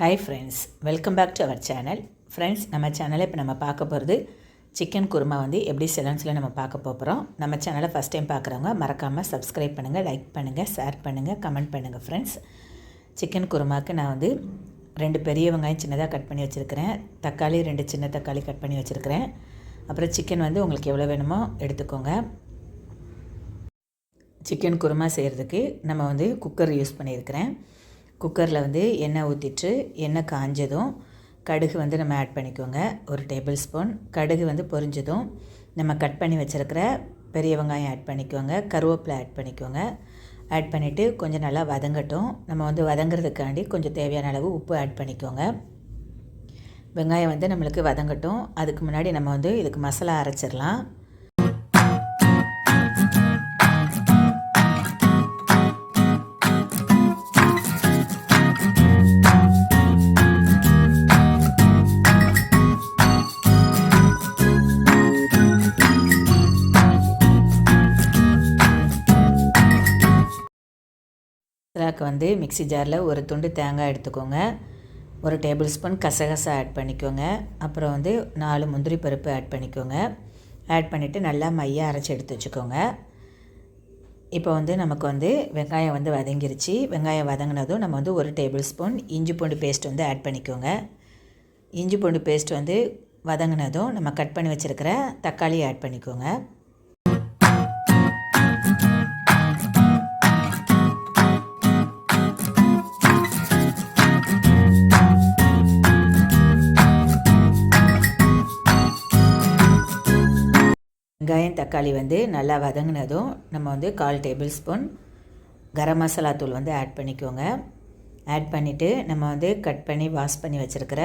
Hi friends welcome back to our channel friends நம்ம சேனலை இப்போ நம்ம பார்க்க போகிறது சிக்கன் குருமா வந்து எப்படி செய்யலாம்னு சொல்லி நம்ம பார்க்க போகிறோம் நம்ம சேனலை ஃபஸ்ட் டைம் பார்க்குறவங்க மறக்காமல் சப்ஸ்கிரைப் பண்ணுங்கள் லைக் பண்ணுங்கள் ஷேர் பண்ணுங்கள் கமெண்ட் பண்ணுங்கள் ஃப்ரெண்ட்ஸ் சிக்கன் குருமாவுக்கு நான் வந்து ரெண்டு பெரிய வெங்காயம் சின்னதாக கட் பண்ணி வச்சுருக்கிறேன். தக்காளி ரெண்டு சின்ன தக்காளி கட் பண்ணி வச்சுருக்கிறேன். அப்புறம் சிக்கன் வந்து உங்களுக்கு எவ்வளோ வேணுமோ எடுத்துக்கோங்க. சிக்கன் குருமா செய்கிறதுக்கு நம்ம வந்து குக்கர் யூஸ் பண்ணியிருக்கிறேன். குக்கரில் வந்து எண்ணெய் ஊற்றிட்டு எண்ணெய் காஞ்சதும் கடுகு வந்து நம்ம ஆட் பண்ணிக்கோங்க. ஒரு டேபிள் ஸ்பூன் கடுகு வந்து பொரிஞ்சதும் நம்ம கட் பண்ணி வச்சுருக்கிற பெரிய வெங்காயம் ஆட் பண்ணிக்கோங்க. கருவேப்பிலை ஆட் பண்ணிக்கோங்க. ஆட் பண்ணிவிட்டு கொஞ்சம் நல்லா வதங்கட்டும். நம்ம வந்து வதங்குறதுக்காண்டி கொஞ்சம் தேவையான அளவு உப்பு ஆட் பண்ணிக்கோங்க. வெங்காயம் வந்து நம்மளுக்கு வதங்கட்டும். அதுக்கு முன்னாடி நம்ம வந்து இதுக்கு மசாலா அரைச்சிடலாம். மசாலாவுக்கு வந்து மிக்ஸி ஜாரில் ஒரு துண்டு தேங்காய் எடுத்துக்கோங்க. ஒரு டேபிள் ஸ்பூன் கசகசா ஆட் பண்ணிக்கோங்க. அப்புறம் வந்து நாலு முந்திரி பருப்பு ஆட் பண்ணிக்கோங்க. ஆட் பண்ணிவிட்டு நல்லா மையாக அரைச்சி எடுத்து வச்சுக்கோங்க. இப்போ வந்து நமக்கு வந்து வெங்காயம் வந்து வதங்கிருச்சு. வெங்காயம் வதங்கினதும் நம்ம வந்து ஒரு டேபிள் ஸ்பூன் இஞ்சி பூண்டு பேஸ்ட் வந்து ஆட் பண்ணிக்கோங்க. இஞ்சி பூண்டு பேஸ்ட் வந்து வதங்கினதும் நம்ம கட் பண்ணி வச்சுருக்கிற தக்காளி ஆட் பண்ணிக்கோங்க. வெங்காயம் தக்காளி வந்து நல்லா வதங்கினதும் நம்ம வந்து கால் டேபிள் ஸ்பூன் கரம் மசாலா தூள் வந்து ஆட் பண்ணிக்கோங்க. ஆட் பண்ணிவிட்டு நம்ம வந்து கட் பண்ணி வாஷ் பண்ணி வச்சுருக்கிற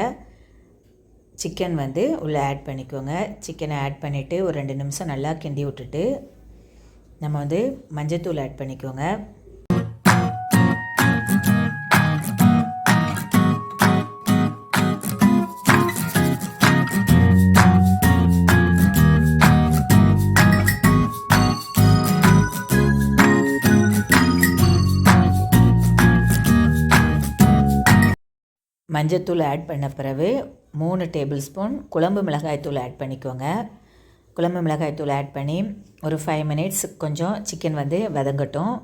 சிக்கன் வந்து உள்ளே ஆட் பண்ணிக்கோங்க. சிக்கனை ஆட் பண்ணிவிட்டு ஒரு ரெண்டு நிமிஷம் நல்லா கிண்டி விட்டுட்டு நம்ம வந்து மஞ்சத்தூள் ஆட் பண்ணிக்கோங்க. மஞ்சத்தூள் ஆட் பண்ண பிறகு மூணு டேபிள் ஸ்பூன் குழம்பு மிளகாய்த்தூள் ஆட் பண்ணிக்கோங்க. குழம்பு மிளகாய்த்தூள் ஆட் பண்ணி ஒரு ஃபைவ் மினிட்ஸ் கொஞ்சம் சிக்கன் வந்து வதங்கட்டும்.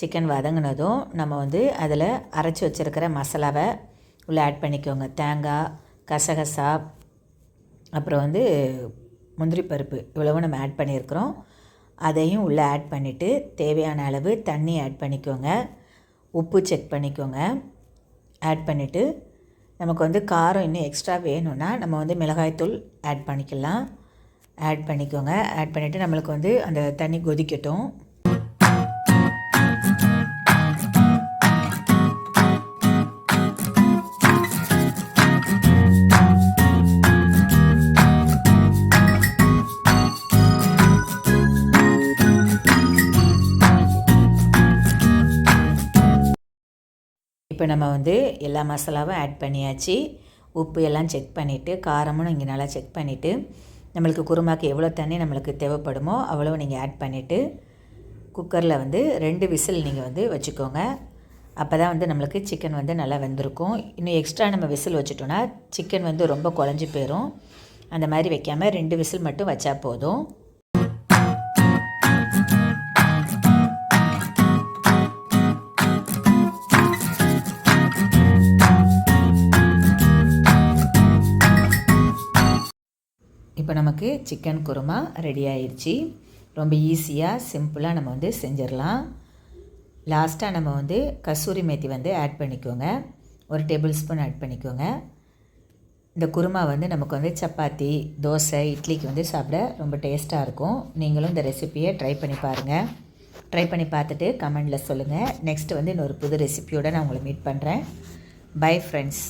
சிக்கன் வதங்கினதும் நம்ம வந்து அதில் அரைச்சி வச்சுருக்கிற மசாலாவை உள்ளே ஆட் பண்ணிக்கோங்க. தேங்காய் கசகசா அப்புறம் வந்து முந்திரி பருப்பு இவ்வளவு நம்ம ஆட் பண்ணியிருக்கிறோம். அதையும் உள்ளே ஆட் பண்ணிவிட்டு தேவையான அளவு தண்ணி ஆட் பண்ணிக்கோங்க. உப்பு செக் பண்ணிக்கோங்க. ஆட் பண்ணிவிட்டு நமக்கு வந்து காரம் இன்னும் எக்ஸ்ட்ரா வேணும்னா நம்ம வந்து மிளகாய்த்தூள் ஆட் பண்ணிக்கலாம். ஆட் பண்ணிக்கோங்க. ஆட் பண்ணிவிட்டு நம்மளுக்கு வந்து அந்த தண்ணி கொதிக்கட்டும். இப்போ நம்ம வந்து எல்லா மசாலாவும் ஆட் பண்ணியாச்சு. உப்பு எல்லாம் செக் பண்ணிவிட்டு காரமும் இங்கே நல்லா செக் பண்ணிவிட்டு நம்மளுக்கு குருமாக்கு எவ்வளோ தண்ணி நம்மளுக்கு தேவைப்படுமோ அவ்வளோ நீங்கள் ஆட் பண்ணிவிட்டு குக்கரில் வந்து ரெண்டு விசில் நீங்கள் வந்து வச்சுக்கோங்க. அப்போ தான் வந்து நம்மளுக்கு சிக்கன் வந்து நல்லா வெந்திருக்கும். இன்னும் எக்ஸ்ட்ரா நம்ம விசில் வச்சுட்டோன்னா சிக்கன் வந்து ரொம்ப குழஞ்சி போயிடும் அந்த மாதிரி வைக்காமல் ரெண்டு விசில் மட்டும் வச்சா போதும். இப்போ நமக்கு சிக்கன் குருமா ரெடி ஆயிடுச்சு. ரொம்ப ஈஸியாக சிம்பிளாக நம்ம வந்து செஞ்சிடலாம். லாஸ்ட்டாக நம்ம வந்து கசூரி மேத்தி வந்து ஆட் பண்ணிக்கோங்க. ஒரு டேபிள் ஸ்பூன் ஆட் பண்ணிக்கோங்க. இந்த குருமா வந்து நமக்கு வந்து சப்பாத்தி தோசை இட்லிக்கு வந்து சாப்பிட ரொம்ப டேஸ்ட்டாக இருக்கும். நீங்களும் இந்த ரெசிப்பியை ட்ரை பண்ணி பாருங்கள் ட்ரை பண்ணி பார்த்துட்டு கமெண்டில் சொல்லுங்கள் நெக்ஸ்ட் வந்து இன்னொரு புது ரெசிப்பியோடு நான் உங்களை மீட் பண்ணுறேன் பை ஃப்ரெண்ட்ஸ்